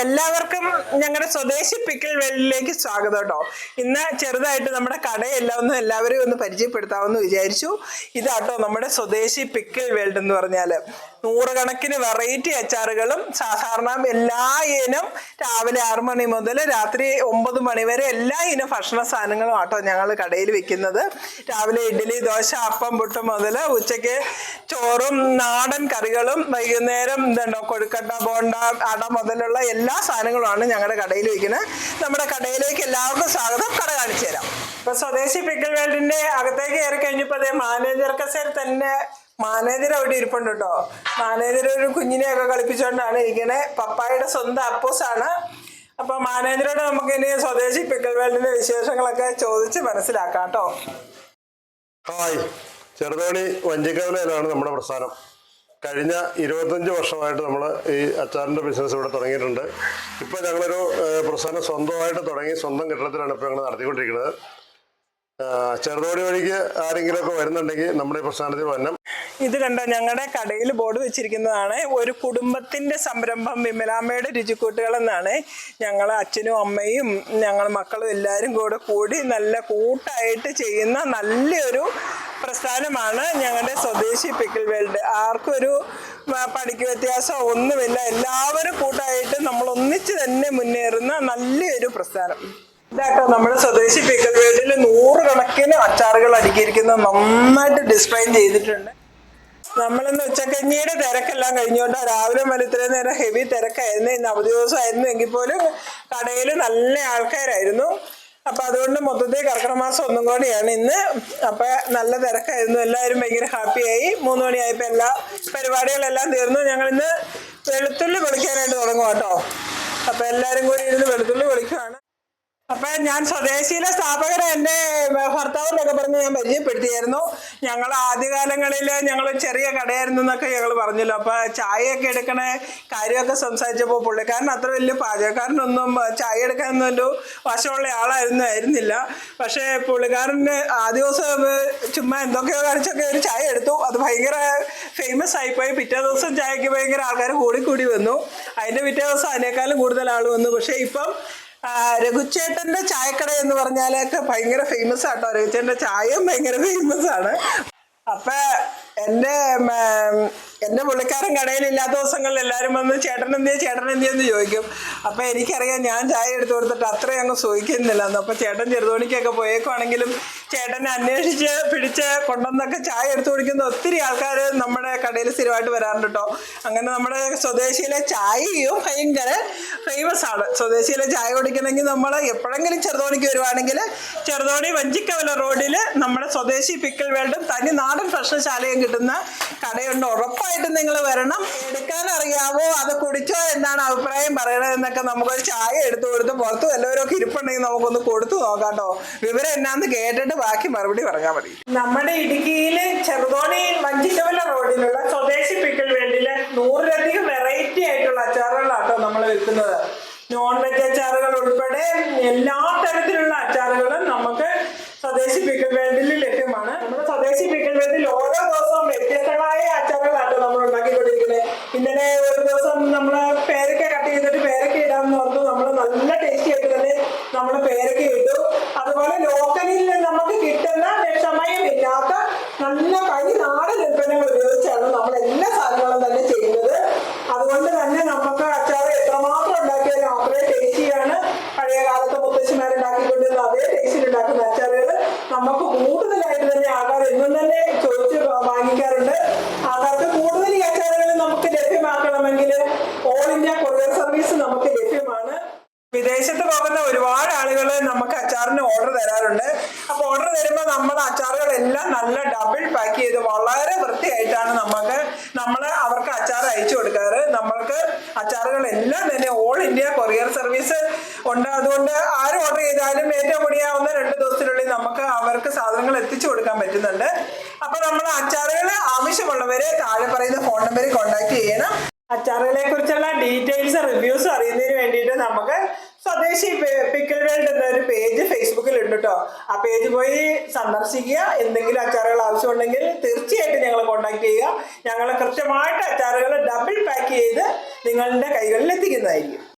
എല്ലാവർക്കും ഞങ്ങളുടെ സ്വദേശി പിക്കിൾ വെള്ളിലേക്ക് സ്വാഗതം കേട്ടോ ഇന്ന് ചെറുതായിട്ട് നമ്മുടെ കടയെല്ലാം ഒന്ന് എല്ലാവരെയും ഒന്ന് പരിചയപ്പെടുത്താമെന്ന് വിചാരിച്ചു. ഇതാട്ടോ നമ്മുടെ സ്വദേശി പിക്കിൾ വേൾഡ് എന്ന് പറഞ്ഞാൽ നൂറുകണക്കിന് വെറൈറ്റി അച്ചാറുകളും സാധാരണ എല്ലാ ഇനം രാവിലെ ആറു മണി മുതൽ രാത്രി ഒമ്പത് മണി വരെ എല്ലാ ഇനം ഭക്ഷണ സാധനങ്ങളും ആട്ടോ ഞങ്ങൾ കടയിൽ വെക്കുന്നത്. രാവിലെ ഇഡ്ഡലി ദോശ അപ്പം പുട്ട് മുതൽ ഉച്ചയ്ക്ക് ചോറും നാടൻ കറികളും വൈകുന്നേരം ഇതുണ്ടോ കൊഴുക്കട്ട ബോണ്ട അട മുതലുള്ള എല്ലാ സാധനങ്ങളുമാണ് ഞങ്ങളുടെ കടയിൽ വയ്ക്കുന്നത് നമ്മുടെ കടയിലേക്ക് എല്ലാവർക്കും സ്വാഗതം. കട കാണിച്ചു തരാം. ഇപ്പൊ സ്വദേശി പിക്കിൾ വേൾഡിന്റെ അകത്തേക്ക് കയറി കഴിഞ്ഞപ്പോ അതേ മാനേജർ കസേര തന്നെ മാനേജർ അവിടെ ഇരിപ്പുണ്ട് കേട്ടോ മാനേജർ ഒരു കുഞ്ഞിനെയൊക്കെ കളിപ്പിച്ചുകൊണ്ടാണ് ഇരിക്കണേ പപ്പായുടെ സ്വന്തം അപ്പോസാണ്. അപ്പൊ മാനേജറോട് നമുക്ക് ഇനി സ്വദേശി പിക്കിൾ വേൾഡിന്റെ വിശേഷങ്ങളൊക്കെ ചോദിച്ച് മനസ്സിലാക്കാം കേട്ടോ ഹായ്. ചെറുതോണി വഞ്ചിക്കവലയിലാണ് നമ്മുടെ പ്രസ്ഥാനം. കഴിഞ്ഞ ഇരുപത്തഞ്ച് വർഷമായിട്ട് നമ്മൾ ഈ അച്ചാറിന്റെ ബിസിനസ് ഇവിടെ തുടങ്ങിയിട്ടുണ്ട്. ഇപ്പോൾ ഞങ്ങളൊരു പ്രസ്ഥാനം സ്വന്തമായിട്ട് തുടങ്ങി സ്വന്തം കെട്ടിടത്തിലാണ് ഇപ്പോൾ ഞങ്ങൾ നടത്തിക്കൊണ്ടിരിക്കുന്നത്. ചെറുതോടി വഴിക്ക് ആരെങ്കിലുമൊക്കെ വരുന്നുണ്ടെങ്കിൽ നമ്മുടെ പ്രസ്ഥാനത്തിൽ വരണം ഇത് കണ്ടോ ഞങ്ങളുടെ കടയിൽ ബോർഡ് വെച്ചിരിക്കുന്നതാണ്. ഒരു കുടുംബത്തിന്റെ സംരംഭം വിമലാമ്മയുടെ രുചിക്കൂട്ടുകൾ എന്നാണ് ഞങ്ങൾ അച്ഛനും അമ്മയും ഞങ്ങൾ മക്കളും എല്ലാവരും കൂടെ കൂടി നല്ല കൂട്ടായിട്ട് ചെയ്യുന്ന നല്ലൊരു പ്രസ്ഥാനമാണ് ഞങ്ങളുടെ സ്വദേശി പിക്കിൾ വേൾഡ് ആർക്കും ഒരു പഠിക്ക് വ്യത്യാസം ഒന്നുമില്ല. എല്ലാവരും കൂട്ടായിട്ട് നമ്മൾ ഒന്നിച്ച് തന്നെ മുന്നേറുന്ന നല്ലൊരു പ്രസ്ഥാനം. ഇതാട്ടോ നമ്മുടെ സ്വദേശി പിക്കൽ വേൾഡിൽ നൂറുകണക്കിന് അച്ചാറുകൾ അടുക്കിയിരിക്കുന്നത് നന്നായിട്ട് ഡിസ്പ്ലൈൻ ചെയ്തിട്ടുണ്ട്. നമ്മളിന്ന് ഉച്ചക്കഞ്ഞിയുടെ തിരക്കെല്ലാം കഴിഞ്ഞോണ്ട് രാവിലെ ഇത്രയും നേരം ഹെവി തിരക്കായിരുന്നു. ഇന്ന് അവധി ദിവസമായിരുന്നു. എങ്കിൽ പോലും കടയിൽ നല്ല ആൾക്കാരായിരുന്നു. അപ്പൊ അതുകൊണ്ട് മൊത്തത്തിൽ കർക്കിടക മാസം ഒന്നും കൂടിയാണ് ഇന്ന്. അപ്പൊ നല്ല തിരക്കായിരുന്നു. എല്ലാവരും ഭയങ്കര ഹാപ്പിയായി മൂന്ന് മണിയായപ്പോൾ എല്ലാ പരിപാടികളെല്ലാം തീർന്നു. ഞങ്ങൾ ഇന്ന് വെളുത്തുള്ളി പൊളിക്കാനായിട്ട് തുടങ്ങും കേട്ടോ അപ്പൊ എല്ലാവരും കൂടി ഇരുന്ന് വെളുത്തുള്ളി പൊളിക്കുവാണ് അപ്പൊ ഞാൻ സ്വദേശിയിലെ സ്ഥാപകരെ എന്റെ ഭർത്താവിനൊക്കെ പറഞ്ഞ് ഞാൻ പരിചയപ്പെടുത്തിയായിരുന്നു. ഞങ്ങൾ ആദ്യകാലങ്ങളിൽ ഞങ്ങൾ ചെറിയ കടയായിരുന്നു എന്നൊക്കെ ഞങ്ങൾ പറഞ്ഞല്ലോ. അപ്പൊ ചായയൊക്കെ എടുക്കണ കാര്യമൊക്കെ സംസാരിച്ചപ്പോൾ പുള്ളിക്കാരൻ അത്ര വലിയ പാചകക്കാരനൊന്നും ചായ എടുക്കാനൊന്നും ഒരു വശമുള്ള ആളായിരുന്നു ആയിരുന്നില്ല. പക്ഷേ പുള്ളിക്കാരന് ആദ്യ ദിവസം ചുമ്മാ എന്തൊക്കെയോ കാണിച്ചൊക്കെ ഒരു ചായ എടുത്തു. അത് ഭയങ്കര ഫേമസ് ആയിപ്പോയി. പിറ്റേ ദിവസം ചായക്ക് ഭയങ്കര ആൾക്കാർ കൂടി കൂടി വന്നു. അതിന്റെ പിറ്റേ ദിവസം അതിനേക്കാളും കൂടുതൽ ആൾ വന്നു. പക്ഷേ ഇപ്പം രഘുച്ചേട്ടന്റെ ചായക്കട എന്ന് പറഞ്ഞാലൊക്കെ ഭയങ്കര ഫേമസ് ആട്ടോ. രഘുച്ചേട്ടന്റെ ചായയും ഭയങ്കര ഫേമസ് ആണ്. അപ്പൊ എന്റെ ഉം, പുള്ളിക്കാരൻ കടയിൽ ഇല്ലാത്ത ദിവസങ്ങളിൽ എല്ലാവരും വന്ന് ചേട്ടൻ എന്തിയാ ചേട്ടൻ ചോദിക്കും. അപ്പൊ എനിക്കറിയാം ഞാൻ ചായ എടുത്തു കൊടുത്തിട്ട് അത്രയും അങ്ങ് സൂഹിക്കുന്നില്ല അപ്പൊ ചേട്ടൻ ചെറുതോണിക്കൊക്കെ പോയേക്കുവാണെങ്കിലും ചേട്ടനെ അന്വേഷിച്ച് പിടിച്ച് കൊണ്ടുവന്നൊക്കെ ചായ എടുത്തു കുടിക്കുന്ന ഒത്തിരി ആൾക്കാർ നമ്മുടെ കടയിൽ സ്ഥിരമായിട്ട് വരാറുണ്ട് കേട്ടോ അങ്ങനെ നമ്മുടെ സ്വദേശിയിലെ ചായയും ഭയങ്കര ഫേമസ് ആണ്. സ്വദേശിയിലെ ചായ കുടിക്കണമെങ്കിൽ നമ്മൾ എപ്പോഴെങ്കിലും ചെറുതോണിക്ക് വരുവാണെങ്കിൽ ചെറുതോണി വഞ്ചിക്കവല റോഡിൽ നമ്മുടെ സ്വദേശി പിക്കൽ വേൾഡും തനി നാടൻ ഭക്ഷണശാലയും കിട്ടുന്ന കടയുണ്ട്. ഉറപ്പായിട്ടും നിങ്ങൾ വരണം. എടുക്കാൻ അറിയാവോ? അത് കുടിച്ചോ എന്താണ് അഭിപ്രായം പറയണത് എന്നൊക്കെ നമുക്കൊരു ചായ എടുത്തു കൊടുത്ത് പുറത്ത് വല്ലവരൊക്കെ ഇരിപ്പുണ്ടെങ്കിൽ നമുക്കൊന്ന് കൊടുത്തു നോക്കാട്ടോ കേട്ടോ. വിവരം എന്നാന്ന് കേട്ടിട്ട് ബാക്കി മറുപടി പറഞ്ഞാൽ മതി. നമ്മുടെ ഇടുക്കിയിൽ ചെറുതോണി വഞ്ചിക്കവല റോഡിലുള്ള സ്വദേശി പിക്കിൾ വേണ്ടിയിലെ നൂറിലധികം വെറൈറ്റി ആയിട്ടുള്ള അച്ചാറുകളാട്ടോ നമ്മൾ വിൽക്കുന്നത്. നോൺ വെജ് അച്ചാറുകൾ ഉൾപ്പെടെ എല്ലാ തരത്തിലുള്ള അച്ചാറുകളും നമുക്ക് സ്വദേശി പിക്കിൾ വേണ്ടിൽ ലഭ്യമാണ്. നമ്മുടെ സ്വദേശി പിക്കിൾ വേണ്ടിൽ ഓരോ നല്ല ടേസ്റ്റി ആയിട്ട് തന്നെ നമ്മുടെ പേരൊക്കെ ഇട്ടു. അതുപോലെ ലോക്കലിൽ വിദേശത്ത് പോകുന്ന ഒരുപാട് ആളുകൾ നമുക്ക് അച്ചാറിന് ഓർഡർ തരാറുണ്ട്. അപ്പൊ ഓർഡർ തരുമ്പോൾ നമ്മൾ അച്ചാറുകളെല്ലാം നല്ല ഡബിൾ പാക്ക് ചെയ്ത് വളരെ വൃത്തിയായിട്ടാണ് നമുക്ക് നമ്മൾ അവർക്ക് അച്ചാർ അയച്ചു കൊടുക്കാറ്. നമ്മൾക്ക് അച്ചാറുകളെല്ലാം തന്നെ ഓൾ ഇന്ത്യ കൊറിയർ സർവീസ് ഉണ്ട്. അതുകൊണ്ട് ആര് ഓർഡർ ചെയ്താലും ഏറ്റവും കൂടിയാവുന്ന രണ്ട് ദിവസത്തിനുള്ളിൽ നമുക്ക് അവർക്ക് സാധനങ്ങൾ എത്തിച്ചു കൊടുക്കാൻ പറ്റുന്നുണ്ട്. അപ്പൊ നമ്മൾ അച്ചാറുകൾ ആവശ്യമുള്ളവരെ താഴെ പറയുന്ന ഫോൺ നമ്പറിൽ കോൺടാക്ട് ചെയ്യണം. അച്ചാറുകളെ കുറിച്ചുള്ള ഡീറ്റെയിൽസ് റിവ്യൂസ് അറിയുന്നതിന് വേണ്ടിയിട്ട് നമുക്ക് സ്വദേശി പിക്കിൾ വേൾഡ് എന്നൊരു പേജ് ഫേസ്ബുക്കിൽ ഉണ്ട് കേട്ടോ ആ പേജ് പോയി സന്ദർശിക്കുക. എന്തെങ്കിലും അച്ചാറുകൾ ആവശ്യമുണ്ടെങ്കിൽ തീർച്ചയായിട്ടും ഞങ്ങളെ കോൺടാക്ട് ചെയ്യുക. ഞങ്ങൾ കൃത്യമായിട്ട് അച്ചാറുകൾ ഡബിൾ പാക്ക് ചെയ്ത് നിങ്ങളുടെ കൈകളിൽ എത്തിക്കുന്നതായിരിക്കും